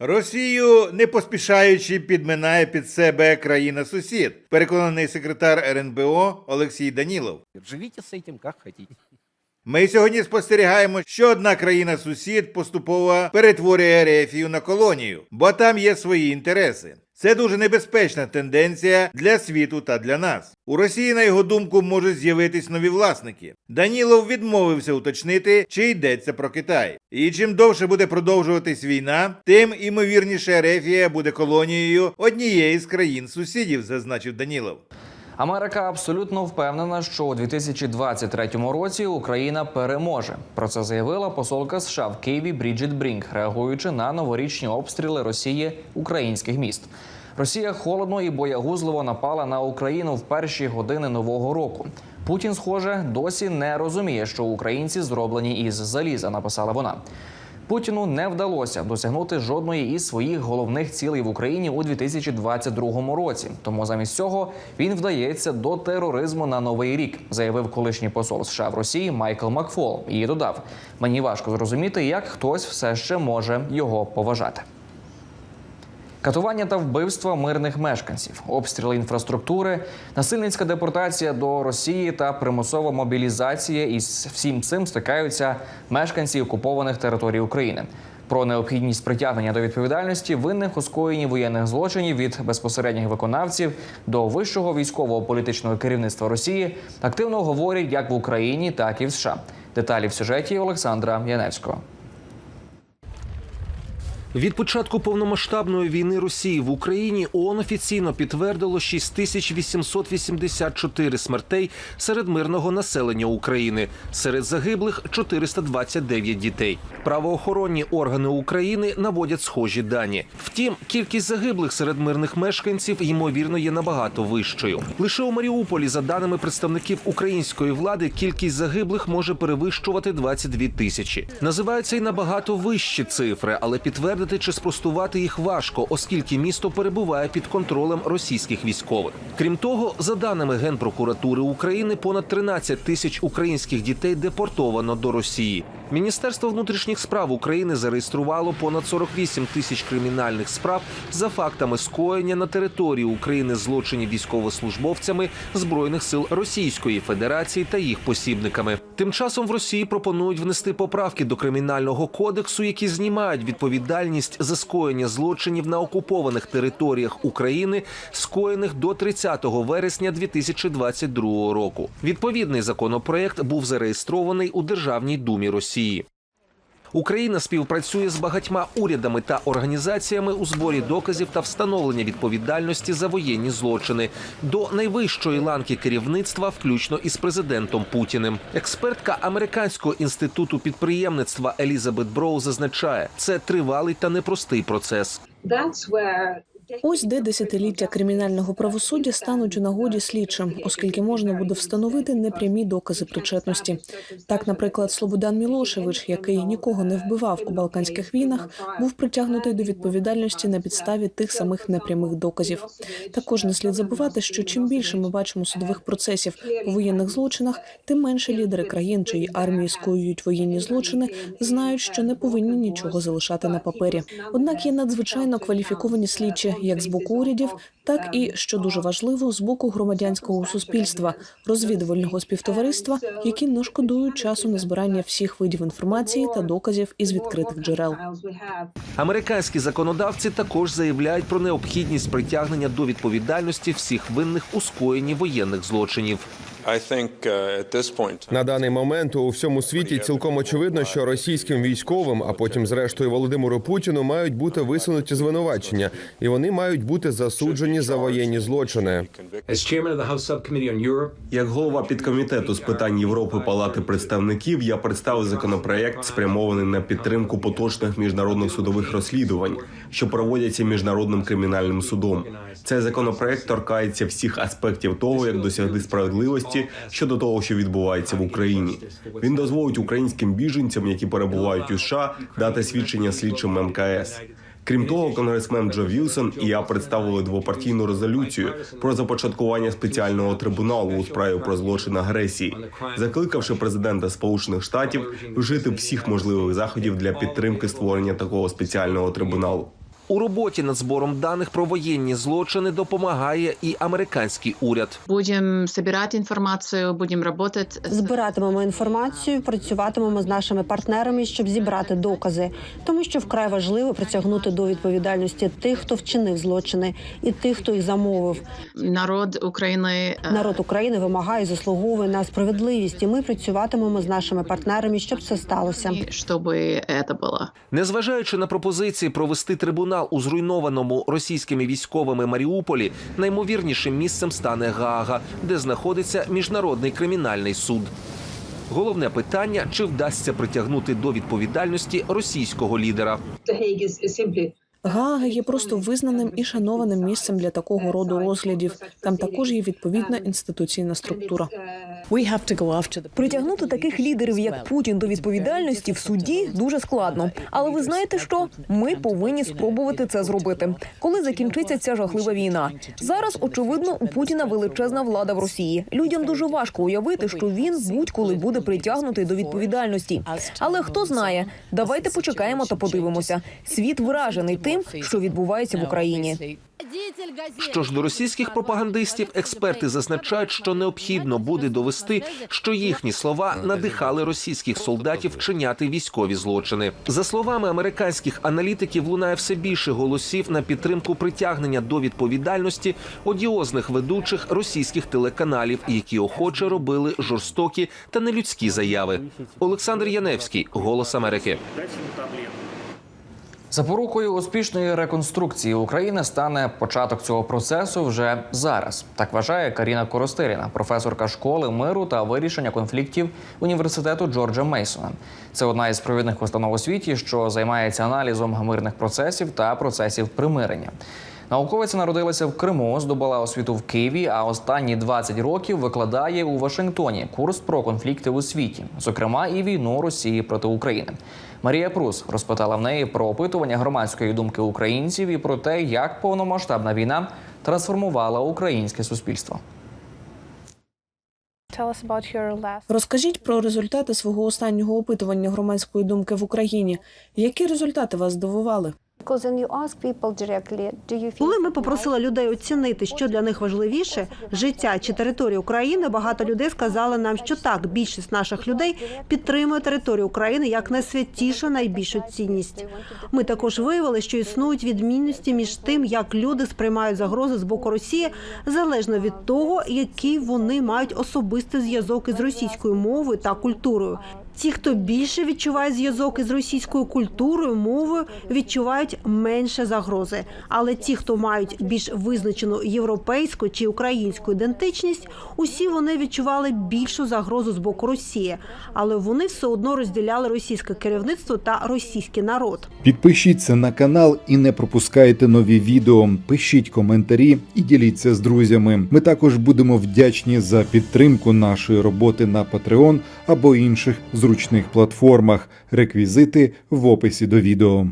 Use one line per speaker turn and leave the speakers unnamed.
Росію не поспішаючи підминає під себе країна-сусід, переконаний секретар РНБО Олексій Данілов.
Живіть з цим, як хочете.
Ми сьогодні спостерігаємо, що одна країна-сусід поступово перетворює Ерефію на колонію, бо там є свої інтереси. Це дуже небезпечна тенденція для світу та для нас. У Росії, на його думку, можуть з'явитись нові власники. Данілов відмовився уточнити, чи йдеться про Китай. І чим довше буде продовжуватись війна, тим імовірніше Ерефія буде колонією однієї з країн-сусідів, зазначив Данілов.
Америка абсолютно впевнена, що у 2023 році Україна переможе. Про це заявила посолка США в Києві Бріджит Брінк, реагуючи на новорічні обстріли Росії українських міст. Росія холодно і боягузливо напала на Україну в перші години нового року. Путін, схоже, досі не розуміє, що українці зроблені із заліза. Написала вона. Путіну не вдалося досягнути жодної із своїх головних цілей в Україні у 2022 році. Тому замість цього він вдається до тероризму на новий рік, заявив колишній посол США в Росії Майкл Макфол. І додав: мені важко зрозуміти, як хтось все ще може його поважати. Катування та вбивства мирних мешканців, обстріли інфраструктури, насильницька депортація до Росії та примусова мобілізація із всім цим стикаються мешканці окупованих територій України. Про необхідність притягнення до відповідальності винних у скоєнні воєнних злочинів від безпосередніх виконавців до вищого військового політичного керівництва Росії активно говорять як в Україні, так і в США. Деталі в сюжеті Олександра Яневського.
Від початку повномасштабної війни Росії в Україні ООН офіційно підтвердило 6884 смертей серед мирного населення України. Серед загиблих 429 дітей. Правоохоронні органи України наводять схожі дані. Втім, кількість загиблих серед мирних мешканців ймовірно є набагато вищою. Лише у Маріуполі, за даними представників української влади, кількість загиблих може перевищувати 22 тисячі. Називаються й набагато вищі цифри, але підтвердити чи спростувати їх важко, оскільки місто перебуває під контролем російських військових. Крім того, за даними Генпрокуратури України, понад 13 тисяч українських дітей депортовано до Росії. Міністерство внутрішніх справ України зареєструвало понад 48 тисяч кримінальних справ за фактами скоєння на території України злочинів військовослужбовцями збройних сил Російської Федерації та їх посібниками. Тим часом в Росії пропонують внести поправки до кримінального кодексу, які знімають відповідальність за скоєння злочинів на окупованих територіях України, скоєних до 30 вересня 2022 року. Відповідний законопроект був зареєстрований у Державній думі Росії. Україна співпрацює з багатьма урядами та організаціями у зборі доказів та встановлення відповідальності за воєнні злочини до найвищої ланки керівництва, включно із президентом Путіним. Експертка американського інституту підприємництва Елізабет Броу зазначає, це тривалий та непростий процес.
Ось де десятиліття кримінального правосуддя стануть у нагоді слідчим, оскільки можна буде встановити непрямі докази причетності. Так, наприклад, Слободан Мілошевич, який нікого не вбивав у Балканських війнах, був притягнутий до відповідальності на підставі тих самих непрямих доказів. Також не слід забувати, що чим більше ми бачимо судових процесів у воєнних злочинах, тим менше лідери країн, чиї армії скоюють воєнні злочини, знають, що не повинні нічого залишати на папері. Однак є надзвичайно кваліфіковані слідчі, як з боку урядів, так і що дуже важливо з боку громадянського суспільства, розвідувального співтовариства, які не шкодують часу на збирання всіх видів інформації та доказів із відкритих джерел.
Американські законодавці також заявляють про необхідність притягнення до відповідальності всіх винних у скоєнні воєнних злочинів.
Uh, at this point
На даний момент у всьому світі цілком очевидно, що російським військовим, а потім, зрештою, Володимиру Путіну мають бути висунуті звинувачення, і вони мають бути засуджені за воєнні злочини.
Як голова підкомітету з питань Європи Палати представників, я представив законопроект, спрямований на підтримку поточних міжнародних судових розслідувань, що проводяться міжнародним кримінальним судом. Цей законопроект торкається всіх аспектів того, як досягти справедливості щодо того, що відбувається в Україні. Він дозволить українським біженцям, які перебувають у США, дати свідчення слідчим МКС. Крім того, конгресмен Джо Вілсон і я представили двопартійну резолюцію про започаткування спеціального трибуналу у справі про злочин агресії, закликавши президента Сполучених Штатів вжити всіх можливих заходів для підтримки створення такого спеціального трибуналу.
У роботі над збором даних про воєнні злочини допомагає і американський уряд.
Будемо збирати інформацію, будемо працювати.
Збиратимемо інформацію, працюватимемо з нашими партнерами, щоб зібрати докази, тому що вкрай важливо притягнути до відповідальності тих, хто вчинив злочини, і тих, хто їх замовив.
Народ України е,
Народ України вимагає, і заслуговує на справедливість, і ми працюватимемо з нашими партнерами, щоб це сталося.
щоб це було.
Незважаючи на пропозиції провести трибунал у зруйнованому російськими військовими Маріуполі, наймовірнішим місцем стане Гаага, де знаходиться міжнародний кримінальний суд. Головне питання: чи вдасться притягнути до відповідальності російського лідера?
Гаага є просто визнаним і шанованим місцем для такого роду розглядів. Там також є відповідна інституційна структура.
Притягнути таких лідерів, як Путін, до відповідальності в суді дуже складно. Але ви знаєте, що ми повинні спробувати це зробити, коли закінчиться ця жахлива війна. Зараз очевидно у Путіна величезна влада в Росії. Людям дуже важко уявити, що він будь-коли буде притягнутий до відповідальності. Але хто знає, давайте почекаємо та подивимося. Світ вражений тим, що відбувається в Україні.
Що ж до російських пропагандистів, експерти зазначають, що необхідно буде довести, що їхні слова надихали російських солдатів вчиняти військові злочини. За словами американських аналітиків, лунає все більше голосів на підтримку притягнення до відповідальності одіозних ведучих російських телеканалів, які охоче робили жорстокі та нелюдські заяви. Олександр Яневський, Голос Америки.
Запорукою успішної реконструкції України стане початок цього процесу вже зараз. Так вважає Каріна Коростиріна, професорка школи миру та вирішення конфліктів університету Джорджа Мейсона. Це одна із провідних установ у світі, що займається аналізом мирних процесів та процесів примирення. Науковиця народилася в Криму, здобула освіту в Києві, а останні 20 років викладає у Вашингтоні курс про конфлікти у світі, зокрема і війну Росії проти України. Марія Прус розпитала в неї про опитування громадської думки українців і про те, як повномасштабна війна трансформувала українське суспільство.
Розкажіть про результати свого останнього опитування громадської думки в Україні. Які результати вас здивували?
Коли ми попросили людей оцінити, що для них важливіше життя чи територія України, багато людей сказали нам, що так, більшість наших людей підтримує територію України як найсвятішу, найбільшу цінність. Ми також виявили, що існують відмінності між тим, як люди сприймають загрози з боку Росії, залежно від того, який вони мають особистий зв'язок із російською мовою та культурою. Ті, хто більше відчуває зв'язок із російською культурою, мовою, відчувають менше загрози. Але ті, хто мають більш визначену європейську чи українську ідентичність, усі вони відчували більшу загрозу з боку Росії, але вони все одно розділяли російське керівництво та російський народ.
Підпишіться на канал і не пропускайте нові відео. Пишіть коментарі і діліться з друзями. Ми також будемо вдячні за підтримку нашої роботи на Patreon або інших зручних платформах. Реквізити в описі до відео.